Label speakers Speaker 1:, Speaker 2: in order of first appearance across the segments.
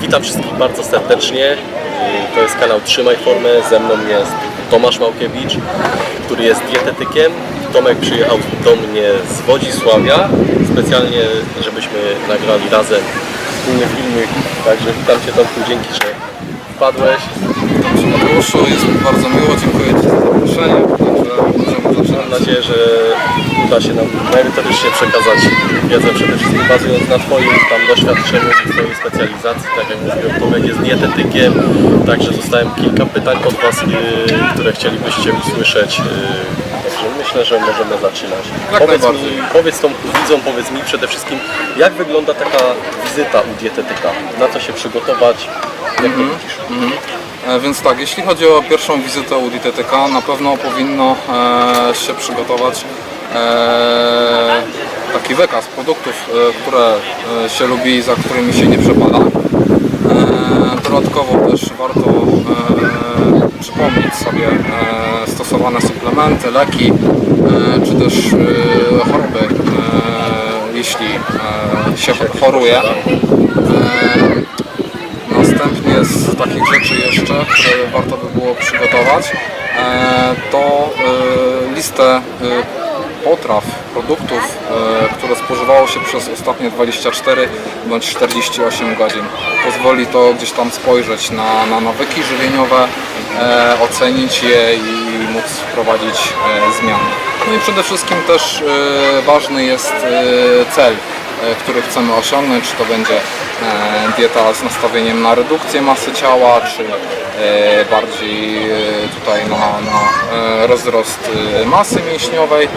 Speaker 1: Witam wszystkich bardzo serdecznie. To jest kanał Trzymaj Formę. Ze mną jest Tomasz Małkiewicz, który jest dietetykiem. Tomek przyjechał do mnie z Wodzisławia specjalnie, żebyśmy nagrali razem wspólny filmik. Także witam Cię Tomku, dzięki, że wpadłeś.
Speaker 2: Dobrze, Mateuszu, jest mi bardzo miło, dziękuję Ci za zaproszenie.
Speaker 1: Mam nadzieję, że uda się nam merytorycznie przekazać wiedzę przede wszystkim bazując na Twoim tam doświadczeniu i Twojej specjalizacji. Tak jak mówiłem, Tomek jest dietetykiem, także dostałem kilka pytań od Was, yy, które chcielibyście usłyszeć. Yy, Także myślę, że możemy zaczynać.
Speaker 2: Jak
Speaker 1: powiedz, mi, powiedz tą widzom, powiedz mi przede wszystkim, jak wygląda taka wizyta u dietetyka? Na co się przygotować? Jak to widzisz?
Speaker 2: E, Więc tak, jeśli chodzi o pierwszą wizytę u dietetyka, na pewno powinno e, się przygotować e, taki wykaz produktów, e, które e, się lubi i za którymi się nie przepada. E, dodatkowo też warto e, przypomnieć sobie e, stosowane suplementy, leki, e, czy też e, choroby, e, jeśli e, się choruje. E, Następnie z takich rzeczy jeszcze, które warto by było przygotować, e, to e, listę e, potraw, produktów, które spożywało się przez ostatnie 24 bądź 48 godzin. Pozwoli to gdzieś tam spojrzeć na, na nawyki żywieniowe, ocenić je i móc wprowadzić zmiany. No i przede wszystkim też ważny jest cel który chcemy osiągnąć, czy to będzie e, dieta z nastawieniem na redukcję masy ciała, czy e, bardziej e, tutaj na, na e, rozrost e, masy mięśniowej,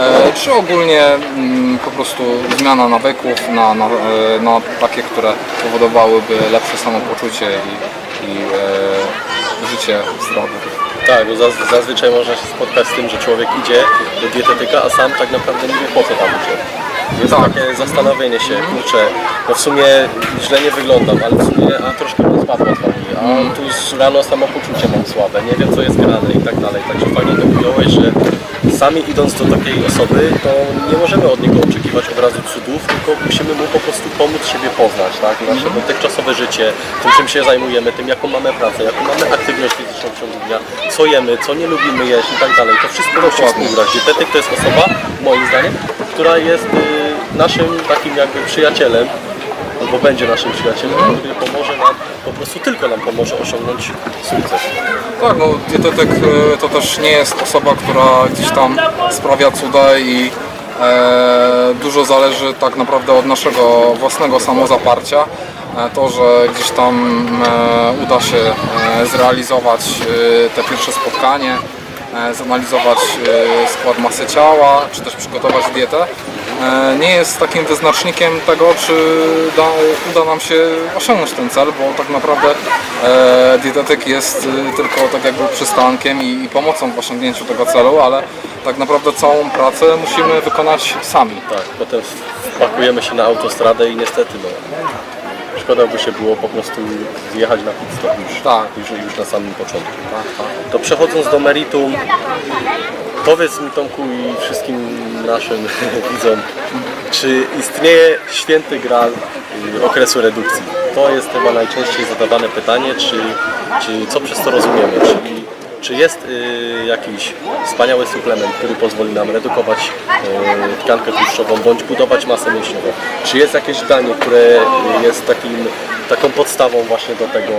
Speaker 2: e, czy ogólnie mm, po prostu zmiana nawyków na, na, e, na takie, które powodowałyby lepsze samopoczucie i, i e, życie zdrowe.
Speaker 1: Tak, bo zaz- zazwyczaj można się spotkać z tym, że człowiek idzie do dietetyka, a sam tak naprawdę nie wie po co tam idzie. Jest
Speaker 2: Tak.
Speaker 1: takie zastanowienie się, kurczę, no w sumie źle nie wyglądam, ale w sumie, a troszkę z wagi, a tu z rano samopoczucie mam słabe, nie wiem co jest grane i tak dalej. Także fajnie to ująłeś, że sami idąc do takiej osoby, to nie możemy od niego oczekiwać od razu cudów, tylko musimy mu po prostu pomóc siebie poznać, tak? Nasze dotychczasowe życie, tym czym się zajmujemy, tym jaką mamy pracę, jaką mamy aktywność fizyczną w ciągu dnia, co jemy, co nie lubimy jeść i tak dalej. To wszystko musi współgrać. Dietetyk to jest osoba, moim zdaniem, która jest y, naszym takim jakby przyjacielem, albo będzie naszym przyjacielem, który pomoże nam, po prostu tylko nam pomoże osiągnąć sukces.
Speaker 2: Tak, no dietetyk e, to też nie jest osoba, która gdzieś tam sprawia cuda i e, dużo zależy tak naprawdę od naszego własnego samozaparcia. E, to, że gdzieś tam e, uda się e, zrealizować e, te pierwsze spotkanie, zanalizować skład masy ciała, czy też przygotować dietę, nie jest takim wyznacznikiem tego, czy da, uda nam się osiągnąć ten cel, bo tak naprawdę e, dietetyk jest e, tylko tak jakby przystankiem i, i pomocą w osiągnięciu tego celu, ale tak naprawdę całą pracę musimy wykonać sami.
Speaker 1: Tak, potem wpakujemy się na autostradę i niestety no, szkoda by się było po prostu zjechać na pit stop już,
Speaker 2: Tak.
Speaker 1: już, już na samym początku. To przechodząc do meritum, powiedz mi Tomku i wszystkim naszym widzom, czy istnieje święty gral y, okresu redukcji? To jest chyba najczęściej zadawane pytanie, czy, czy co przez to rozumiemy, czyli czy jest y, jakiś wspaniały suplement, który pozwoli nam redukować y, tkankę tłuszczową bądź budować masę mięśniową? Czy jest jakieś danie, które jest takim, taką podstawą właśnie do tego,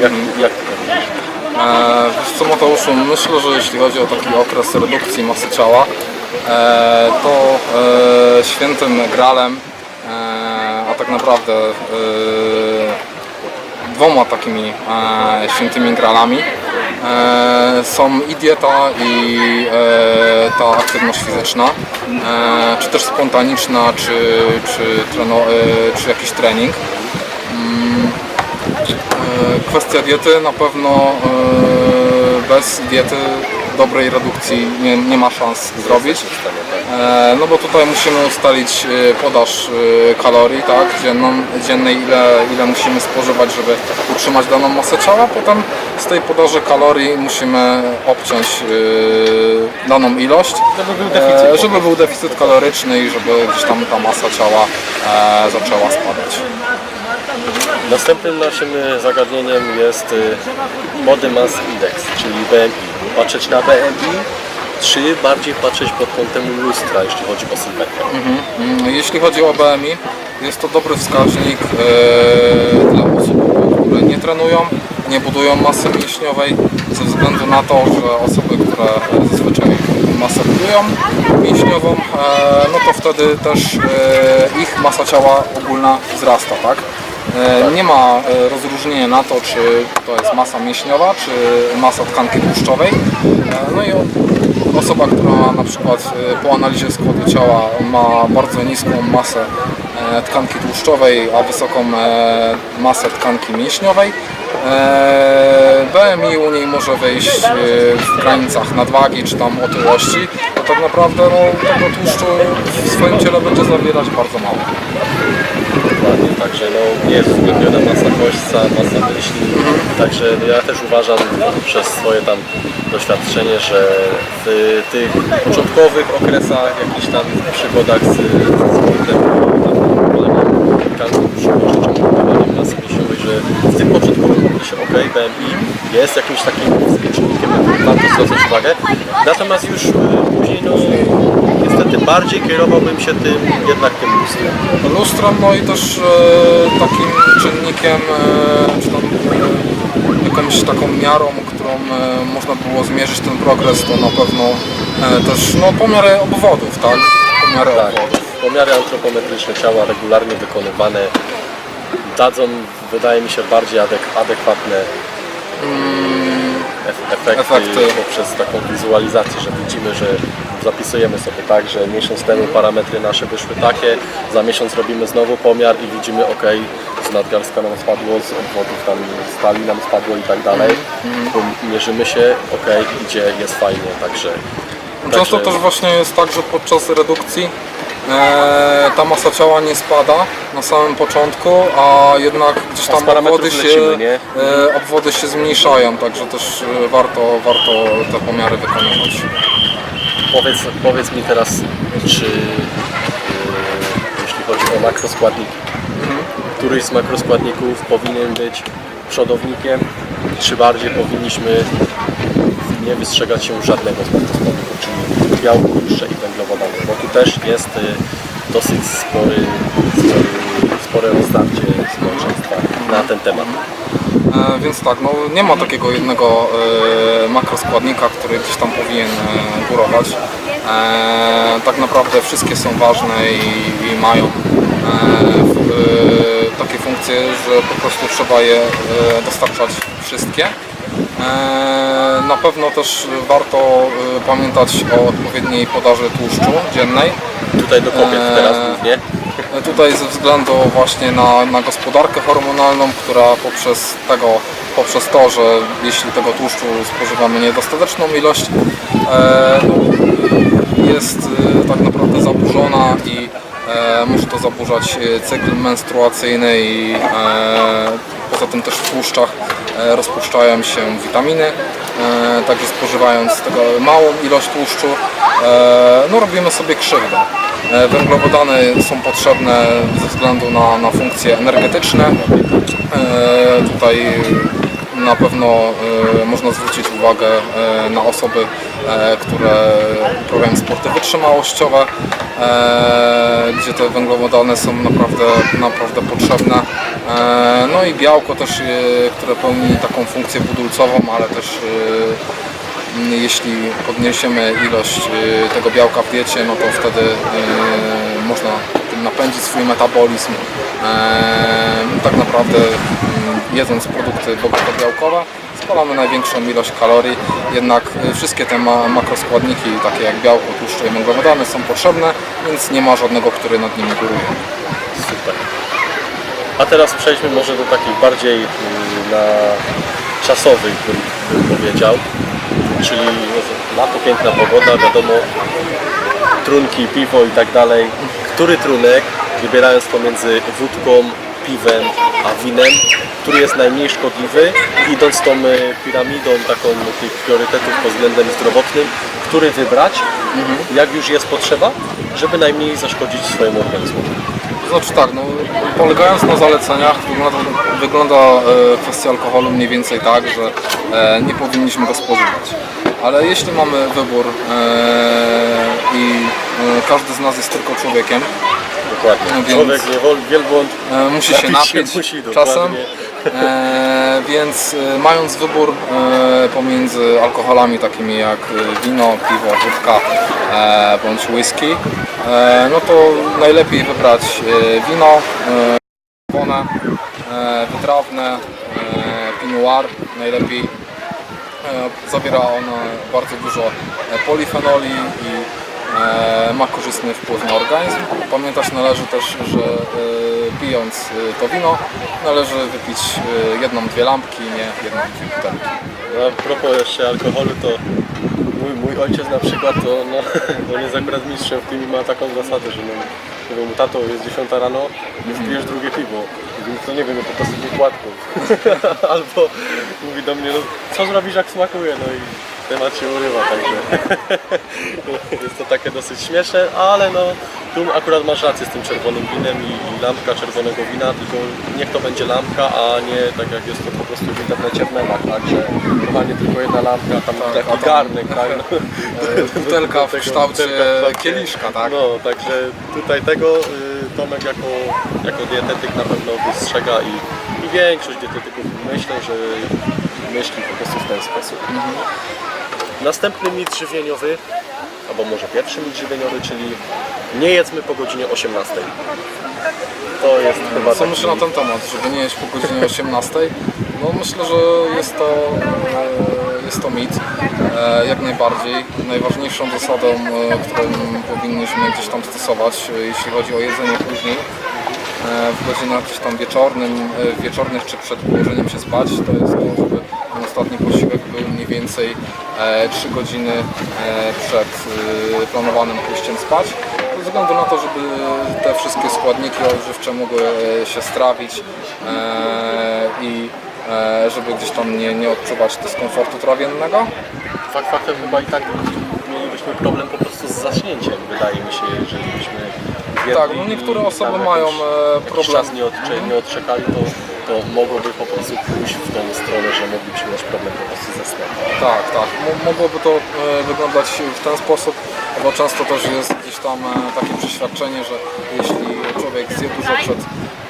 Speaker 1: jak, jak to?
Speaker 2: E, Wiesz co Mateuszu, myślę, że jeśli chodzi o taki okres redukcji masy ciała, e, to e, świętym gralem, a tak naprawdę dwoma takimi świętymi gralami są i dieta i ta aktywność fizyczna, czy też spontaniczna, czy, czy, czy jakiś trening. E, Kwestia diety na pewno e, bez diety dobrej redukcji nie, nie ma szans zrobić. E, No bo tutaj musimy ustalić podaż kalorii, tak, dzienną, dziennej, ile, ile musimy spożywać, żeby utrzymać daną masę ciała. Potem z tej podaży kalorii musimy obciąć daną ilość,
Speaker 1: Żeby był deficyt.
Speaker 2: żeby był deficyt kaloryczny i żeby gdzieś tam ta masa ciała zaczęła spadać.
Speaker 1: Następnym naszym y, zagadnieniem jest Body Mass Index, czyli BMI. Patrzeć na BMI, czy bardziej patrzeć pod kątem lustra, jeśli chodzi o sylwetkę.
Speaker 2: Mm, Jeśli chodzi o BMI, jest to dobry wskaźnik e, dla osób, które nie trenują, nie budują masy mięśniowej, ze względu na to, że osoby, które zazwyczaj masę budują mięśniową, e, no to wtedy też e, ich masa ciała ogólna wzrasta, tak? E, Nie ma e, rozróżnienia na to, czy to jest masa mięśniowa, czy masa tkanki tłuszczowej. E, No i osoba, która na przykład po analizie składu ciała ma bardzo niską masę tkanki tłuszczowej, a wysoką masę tkanki mięśniowej, BMI u niej może wyjść e, w granicach nadwagi czy tam otyłości, to tak naprawdę no, tego tłuszczu w swoim ciele będzie zawierać bardzo mało.
Speaker 1: Także no, nie jest uwzględniona masa kośćca, masa myśli, także no, ja też uważam przez swoje tam doświadczenie, że w tych początkowych okresach, jakichś tam przygodach z, z sportem, tam mięśniowej, że w tym początkowym okresie ok, BMI jest jakimś takim zwracać uwagę, natomiast już y, później no, niestety bardziej kierowałbym się tym, jednak tym lustrem.
Speaker 2: lustrem, no i też e, takim czynnikiem, e, czy tam e, jakąś taką miarą, którą e, można było zmierzyć ten progres, to na pewno e, też no, pomiary obwodów, tak? Pomiary
Speaker 1: Tak,
Speaker 2: obwodów.
Speaker 1: pomiary antropometryczne ciała regularnie wykonywane dadzą, wydaje mi się, bardziej adek- adekwatne efekty,
Speaker 2: Efekty.
Speaker 1: poprzez taką wizualizację, że widzimy, że zapisujemy sobie tak, że miesiąc temu parametry nasze wyszły takie, za miesiąc robimy znowu pomiar i widzimy, ok, z nadgarstka nam spadło, z obwodów tam stali nam spadło i tak dalej. Mierzymy się, ok, idzie, jest fajnie, także...
Speaker 2: Często
Speaker 1: także-
Speaker 2: też właśnie jest tak, że podczas redukcji e, ta masa ciała nie spada na samym początku, a jednak gdzieś
Speaker 1: A z
Speaker 2: tam
Speaker 1: parametrów
Speaker 2: obwody się,
Speaker 1: lecimy, nie?
Speaker 2: e, obwody się zmniejszają, także też e, warto, warto te pomiary wykonywać.
Speaker 1: Powiedz, powiedz mi teraz, czy yy, jeśli chodzi o makroskładniki, któryś z makroskładników powinien być przodownikiem, czy bardziej powinniśmy nie wystrzegać się żadnego z makroskładników, czyli białko, tłuszcze i węglowodany, też jest y, dosyć spory, spory, spore rozdarcie społeczeństwa na ten temat.
Speaker 2: E, Więc tak, no nie ma takiego jednego e, makroskładnika, który gdzieś tam powinien e, górować. E, tak naprawdę wszystkie są ważne i, i mają e, w, e, takie funkcje, że po prostu trzeba je e, dostarczać wszystkie. E, na pewno też warto e, pamiętać o odpowiedniej podaży tłuszczu dziennej.
Speaker 1: Tutaj do kobiet
Speaker 2: Eee,
Speaker 1: teraz głównie.
Speaker 2: Tutaj ze względu właśnie na, na gospodarkę hormonalną, która poprzez tego, poprzez to, że jeśli tego tłuszczu spożywamy niedostateczną ilość, e, no, jest e, tak naprawdę zaburzona i e, może to zaburzać e, cykl menstruacyjny i e, poza tym też w tłuszczach e, rozpuszczają się witaminy, e, także spożywając tego małą ilość tłuszczu, e, no robimy sobie krzywdę. E, Węglowodany są potrzebne ze względu na, na funkcje energetyczne. E, Tutaj na pewno e, można zwrócić uwagę e, na osoby, e, które uprawiają sporty wytrzymałościowe, gdzie te węglowodany są naprawdę, naprawdę potrzebne. No i białko też, które pełni taką funkcję budulcową, ale też jeśli podniesiemy ilość tego białka w diecie, no to wtedy można napędzić swój metabolizm. Tak naprawdę mm, jedząc produkty bogato białkowe spalamy największą ilość kalorii, jednak y, wszystkie te ma- makroskładniki takie jak białko, tłuszcze i węglowodany są potrzebne, więc nie ma żadnego, który nad nimi góruje.
Speaker 1: Super. A teraz przejdźmy może do takich bardziej y, na czasowych, bym, powiedział. Czyli lato, piękna pogoda, wiadomo, trunki, piwo i tak dalej. Który trunek, wybierając pomiędzy wódką, piwem a winem, który jest najmniej szkodliwy, idąc tą y, piramidą taką tych priorytetów pod względem zdrowotnym, który wybrać, jak już jest potrzeba, żeby najmniej zaszkodzić swojemu organizmowi.
Speaker 2: Znaczy tak, no, polegając na zaleceniach, wygląda, wygląda e, kwestia alkoholu mniej więcej tak, że e, nie powinniśmy go spożywać. Ale jeśli mamy wybór e, i e, każdy z nas jest tylko człowiekiem,
Speaker 1: Dokładnie.
Speaker 2: Więc-
Speaker 1: Człowiek nie wielbłąd
Speaker 2: e, musi się
Speaker 1: napić się musi,
Speaker 2: czasem, e, więc mając wybór e, pomiędzy alkoholami takimi jak wino, piwo, wódka e, bądź whisky, e, no to najlepiej wybrać e, wino, czerwone, e, wytrawne, e, Pinot Noir najlepiej. E, Zawiera ono bardzo dużo e, polifenoli i e, ma korzystny wpływ na organizm. Pamiętać należy też, że pijąc to wino należy wypić jedną, dwie lampki, nie jedną, dwie butelki.
Speaker 1: No, a propos jeszcze alkoholu, to mój, mój ojciec na przykład, to no, on jest akurat mistrzem w tym i ma taką zasadę, że no, mówię mu, tato, jest 10 rano, już pijesz drugie piwo. Mówi, to nie wiem, no po prostu nie płatką. Albo mówi do mnie, no co zrobisz jak smakuje, no i temat się urywa, także jest to takie dosyć śmieszne, ale no tu akurat masz rację z tym czerwonym winem i, i lampka czerwonego wina, tylko niech to będzie lampka, a nie tak jak jest to po prostu w internecie w memach, tak, że tylko jedna lampka, tam
Speaker 2: Tak,
Speaker 1: taki garnek, tak, no. Butelka w kształcie
Speaker 2: kieliszka, tak?
Speaker 1: No, także tutaj tego y, Tomek jako, jako dietetyk na pewno wystrzega i, i większość dietetyków myślę, że myśli po prostu w ten sposób. Następny mit żywieniowy, albo może pierwszy mit żywieniowy, czyli nie jedzmy po godzinie 18. To jest chyba
Speaker 2: Co
Speaker 1: taki...
Speaker 2: myślę na ten temat, żeby nie jeść po godzinie 18? No myślę, że jest to, e, jest to mit, e, jak najbardziej. Najważniejszą zasadą, e, którą powinniśmy gdzieś tam stosować, jeśli chodzi o jedzenie później, w godzinach gdzieś tam wieczornym, wieczornych czy przed położeniem się spać, to jest to, żeby ten ostatni posiłek był więcej e, 3 godziny e, przed e, planowanym pójściem spać. Ze względu na to, żeby te wszystkie składniki odżywcze mogły e, się strawić e, i e, żeby gdzieś tam nie, nie odczuwać dyskomfortu trawiennego.
Speaker 1: Fakt faktem chyba i tak mielibyśmy problem po prostu z zaśnięciem, wydaje mi się, jeżeli byśmy
Speaker 2: Tak, no niektóre osoby mają, e,
Speaker 1: jakiś
Speaker 2: problem.
Speaker 1: czas nie, odcze, nie odczekali, to, to mogłoby po prostu pójść w tą stronę, że moglibyśmy mieć problem po prostu ze snem.
Speaker 2: Tak, tak. Mo- Mogłoby to e, wyglądać w ten sposób, bo często też jest gdzieś tam e, takie przeświadczenie, że jeśli człowiek zje dużo przed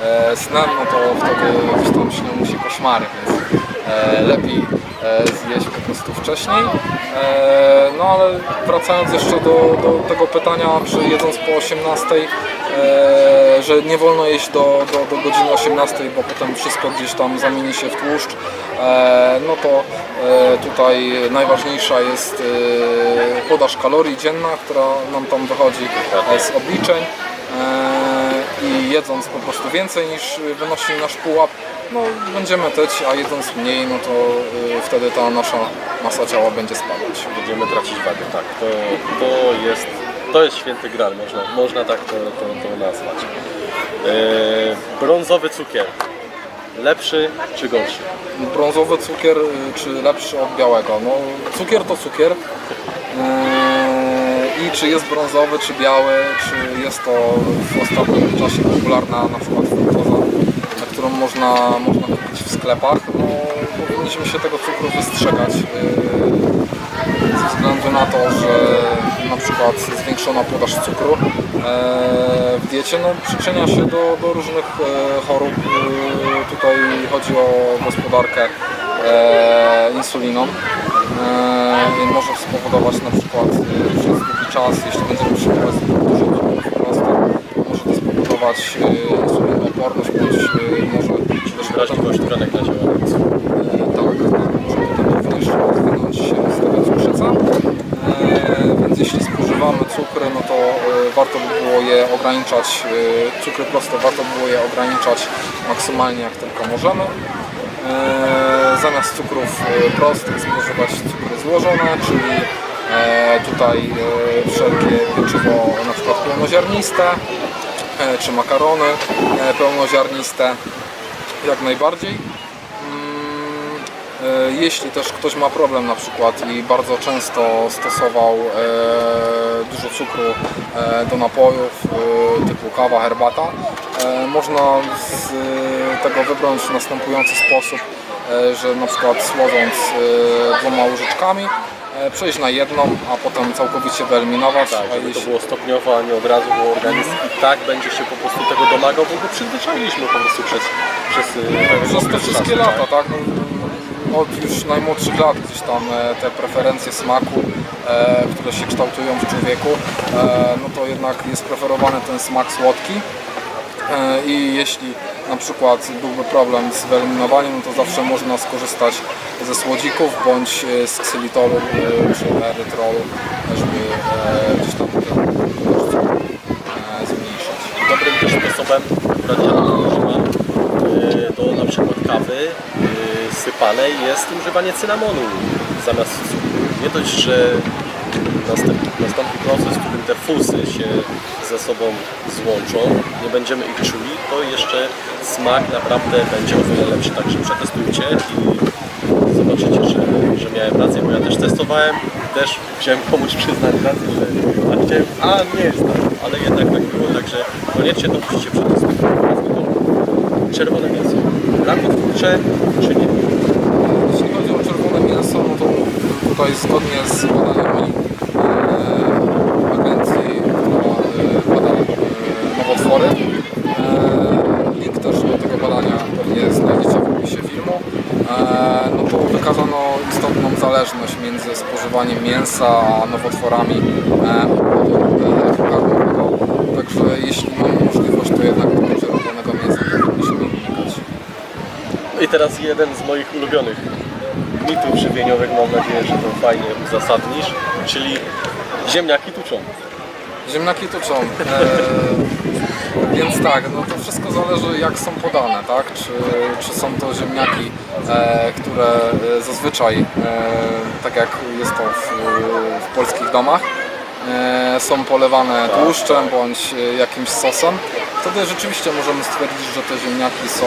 Speaker 2: e, snem, no to wtedy gdzieś tam śnią mu się koszmary, więc e, lepiej e, zjeść po prostu wcześniej. E, no ale wracając jeszcze do, do tego pytania, czy jedząc po 18, e, że nie wolno jeść do, do, do godziny 18, bo potem wszystko gdzieś tam zamieni się w tłuszcz, e, no to e, tutaj najważniejsza jest e, podaż kalorii dzienna, która nam tam wychodzi e, z obliczeń. E, I jedząc po prostu więcej niż wynosi nasz pułap, no będziemy tyć, a jedząc mniej, no to e, wtedy ta nasza masa ciała będzie spadać.
Speaker 1: Będziemy tracić wagę, tak. To, to, jest, to jest święty gral, można, można tak to, to, to nazwać. E, brązowy cukier. Lepszy czy gorszy?
Speaker 2: brązowy cukier y, czy lepszy od białego? No cukier to cukier. Yy, I czy jest brązowy, czy biały, czy jest to w ostatnim czasie popularna na przykład fruktoza, którą można, można kupić w sklepach, no powinniśmy się tego cukru wystrzegać. yy, względu na to, że na przykład zwiększona podaż cukru e, w diecie no, przyczynia się do, do różnych e, chorób. E, Tutaj chodzi o gospodarkę insuliną. I może spowodować na przykład przez długi czas, jeśli będziemy przyjmować dużo może to spowodować insulinooporność bądź może
Speaker 1: Wrażliwość tkanek na działanie.
Speaker 2: E, Tak, może potem również rozwinąć się z tego cukrzyca. E, Więc jeśli spożywamy cukry, no to e, warto by było je ograniczać, e, cukry proste warto by było je ograniczać maksymalnie jak tylko możemy. E, Zamiast cukrów e, prostych spożywać cukry złożone, czyli e, tutaj e, wszelkie pieczywo na przykład pełnoziarniste, czy makarony pełnoziarniste, jak najbardziej. Mm, Jeśli też ktoś ma problem na przykład i bardzo często stosował cukru e, do napojów e, typu kawa, herbata, E, Można z tego wybrać w następujący sposób, że na przykład słodząc dwoma łyżeczkami, przejść na jedną, a potem całkowicie wyeliminować.
Speaker 1: Tak, żeby to było stopniowo, a nie od razu, bo organizm i tak będzie się po prostu tego domagał, bo go przyzwyczailiśmy po prostu przez, przez, y, pewien
Speaker 2: Przez te wszystkie lata, tak? No, Od już najmłodszych lat gdzieś tam e, te preferencje smaku, e, które się kształtują w człowieku, e, no to jednak jest preferowany ten smak słodki. I jeśli na przykład byłby problem z wyeliminowaniem, no to zawsze można skorzystać ze słodzików bądź z ksylitolu czy erytrolu, żeby gdzieś tam zmniejszyć.
Speaker 1: Dobrym też sposobem, y, do na przykład kawy sypanej jest używanie cynamonu zamiast cukru. Nie dość, że nastąpi, proces, w którym te fusy się ze sobą złączą, nie będziemy ich czuli, to jeszcze smak naprawdę będzie o wiele lepszy. Także przetestujcie i zobaczycie, że, że miałem rację, bo ja też testowałem, też chciałem komuś przyznać rację, że a chciałem, a nie jest tak, ale jednak tak było, także koniecznie to musicie przetestować. Czerwone mięso, raków kurcze czy nie?
Speaker 2: Jeśli chodzi o czerwone mięso, no to tutaj zgodnie z badaniami e, agencji, która e, bada e, nowotwory, link też do tego badania pewnie znajdziecie w opisie filmu, no to wykazano istotną zależność między spożywaniem mięsa a nowotworami e. Także jeśli mamy możliwość, to jednak tego czerwonego mięsa powinniśmy unikać.
Speaker 1: I teraz jeden z moich ulubionych mitów żywieniowych, mam nadzieję, że to fajnie uzasadnisz, czyli ziemniaki tuczą.
Speaker 2: Ziemniaki tuczą. E, więc tak, no to wszystko zależy jak są podane, tak? Czy, czy są to ziemniaki, e, które e, zazwyczaj, e, tak jak jest to w, w polskich domach, są polewane tłuszczem bądź e, jakimś sosem, wtedy rzeczywiście możemy stwierdzić, że te ziemniaki są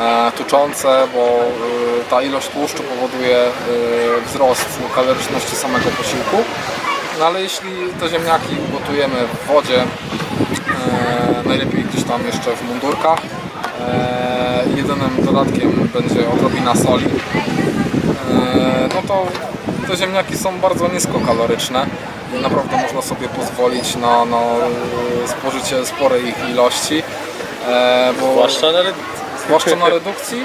Speaker 2: e, tuczące, bo e, ta ilość tłuszczu powoduje e, wzrost kaloryczności samego posiłku. No ale jeśli te ziemniaki gotujemy w wodzie, e, najlepiej gdzieś tam jeszcze w mundurkach, e, jedynym dodatkiem będzie odrobina soli, e, no to te ziemniaki są bardzo niskokaloryczne i naprawdę można sobie pozwolić na, na spożycie sporej ich ilości. E, bo
Speaker 1: Zwłaszcza na
Speaker 2: zwłaszcza na redukcji,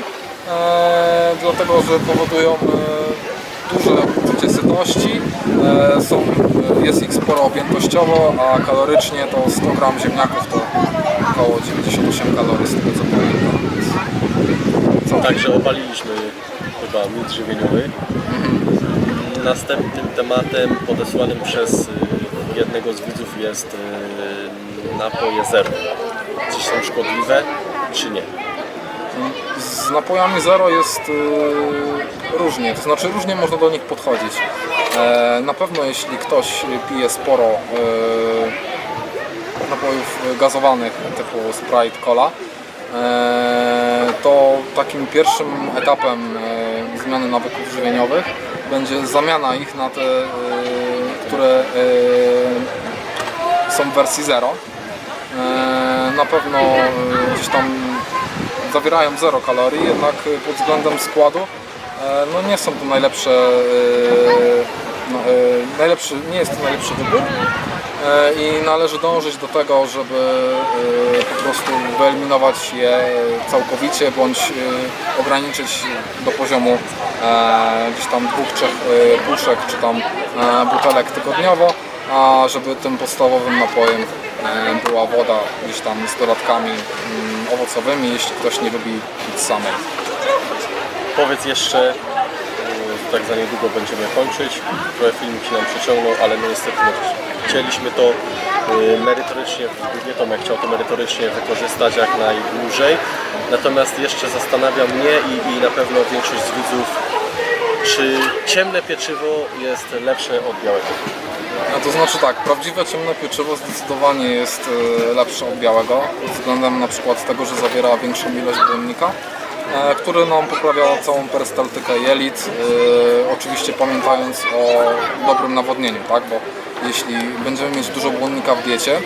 Speaker 2: e, dlatego że powodują duże uczucie sytości, są, jest ich sporo objętościowo, a kalorycznie to 100 gram ziemniaków to około 98 kalorii z tego co pamiętam.
Speaker 1: Także obaliliśmy chyba żywieniowy. Następnym tematem podesłanym przez y, jednego z widzów jest y, napoje zero. Czy są szkodliwe, czy nie?
Speaker 2: Z napojami zero jest y, różnie, to znaczy różnie można do nich podchodzić. E, na pewno jeśli ktoś pije sporo napojów gazowanych typu Sprite, Cola, e, to takim pierwszym etapem e, zmiany nawyków żywieniowych będzie zamiana ich na te, e, które e, są w wersji zero. E, Na pewno gdzieś tam zawierają 0 kalorii, jednak pod względem składu no nie są to najlepsze, no, najlepszy, nie jest to najlepszy wybór i należy dążyć do tego, żeby e, po prostu wyeliminować je całkowicie bądź e, ograniczyć do poziomu e, gdzieś tam dwóch, trzech e, puszek czy tam e, butelek tygodniowo, a żeby tym podstawowym napojem e, była woda gdzieś tam z dodatkami mm, owocowymi, jeśli ktoś nie lubi pić samej.
Speaker 1: Powiedz jeszcze, tak za niedługo będziemy kończyć. Trochę filmik się nam przeciągnął, ale niestety chcieliśmy to y, merytorycznie, nie Tomek chciał to merytorycznie wykorzystać jak najdłużej. Natomiast jeszcze zastanawia mnie i, i na pewno większość z widzów, czy ciemne pieczywo jest lepsze od białego.
Speaker 2: A to znaczy tak, prawdziwe ciemne pieczywo zdecydowanie jest e, lepsze od białego pod względem na przykład tego, że zawiera większą ilość błonnika, e, który nam poprawia całą perystaltykę jelit, e, oczywiście pamiętając o dobrym nawodnieniu, tak? bo jeśli będziemy mieć dużo błonnika w diecie,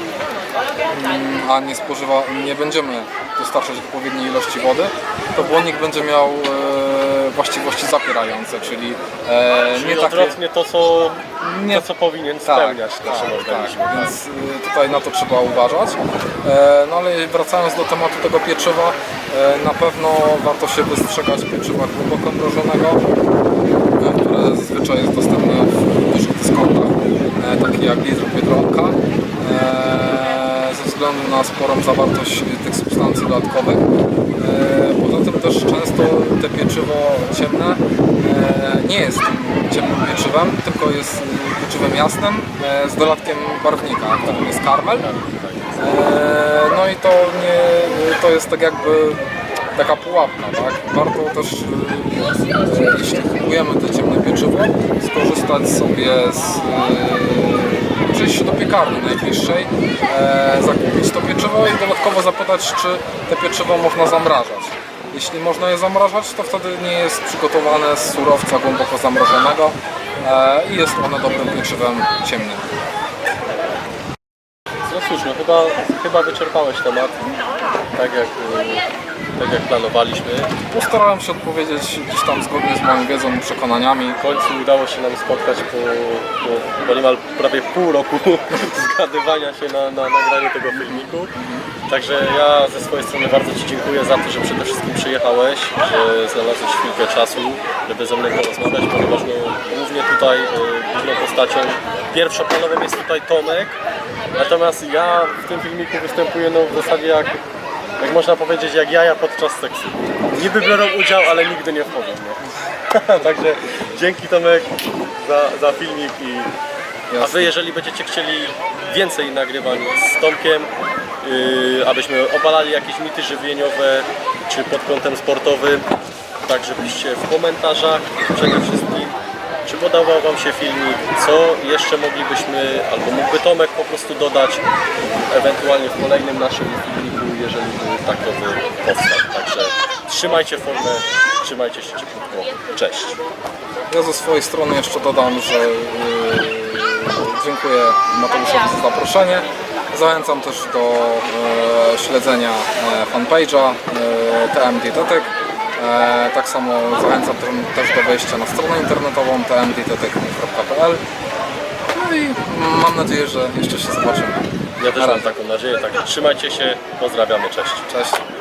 Speaker 2: mm, a nie spożywa, nie będziemy dostarczać odpowiedniej ilości wody, to błonnik będzie miał e, właściwości zapierające, czyli e,
Speaker 1: Czyli
Speaker 2: nie takie...
Speaker 1: odwrotnie to, co,
Speaker 2: Nie-
Speaker 1: to, co powinien
Speaker 2: Tak,
Speaker 1: spełniać w naszym organizmie.
Speaker 2: Tak, więc y, tutaj na to trzeba uważać. E, No ale wracając do tematu tego pieczywa, e, na pewno warto się wystrzegać pieczywa głęboko mrożonego, e, które zazwyczaj jest dostępne w dużych dyskontach, e, takie jak Lidl, Biedronka. e, Ze względu na sporą zawartość tych substancji dodatkowych. E, Poza tym też często te pieczywo ciemne e, nie jest ciemnym pieczywem, tylko jest pieczywem jasnym z dodatkiem barwnika, którym jest karmel. No i to nie, to jest tak jakby taka pułapka, tak? Warto też, e, jeśli kupujemy te ciemne pieczywo, skorzystać sobie z e, przejść się do piekarni najbliższej, e, zakupić to pieczywo i dodatkowo zapytać, czy te pieczywo można zamrażać. Jeśli można je zamrażać, to wtedy nie jest przygotowane z surowca głęboko zamrożonego e, i jest one dobrym pieczywem ciemnym.
Speaker 1: No cóż, no chyba, chyba wyczerpałeś temat, tak jak, y, tak jak planowaliśmy.
Speaker 2: Postarałem się odpowiedzieć gdzieś tam zgodnie z moją wiedzą i przekonaniami.
Speaker 1: W końcu udało się nam spotkać po, po, po niemal prawie pół roku zgadywania się na, na nagraniu tego filmiku. Także ja ze swojej strony bardzo Ci dziękuję za to, że przede wszystkim przyjechałeś, że znalazłeś chwilkę czasu, żeby ze mną porozmawiać, ponieważ no, głównie tutaj y, główną postacią pierwszoplanową jest tutaj Tomek, natomiast ja w tym filmiku występuję no, w zasadzie jak, jak można powiedzieć, jak jaja podczas seksu. Niby biorą udział, ale nigdy nie wchodzą. No. Także dzięki Tomek za, za filmik i a. Wy jeżeli będziecie chcieli więcej nagrywań z Tomkiem, yy, abyśmy obalali jakieś mity żywieniowe czy pod kątem sportowym, tak żebyście w komentarzach przede wszystkim czy podobał Wam się filmik, co jeszcze moglibyśmy, albo mógłby Tomek po prostu dodać ewentualnie w kolejnym naszym filmiku, jeżeli takowy powstał. Także trzymajcie formę, trzymajcie się cieplutko. Cześć!
Speaker 2: Ja ze swojej strony jeszcze dodam, że yy, dziękuję Mateuszowi za zaproszenie. Zachęcam też do e, śledzenia e, fanpage'a TM Dietetyk. E, tak samo zachęcam też do wejścia na stronę internetową tmdietetyk.pl No i mam nadzieję, że jeszcze się zobaczymy.
Speaker 1: Ja też mam taką nadzieję, tak trzymajcie się, pozdrawiamy, cześć.
Speaker 2: Cześć.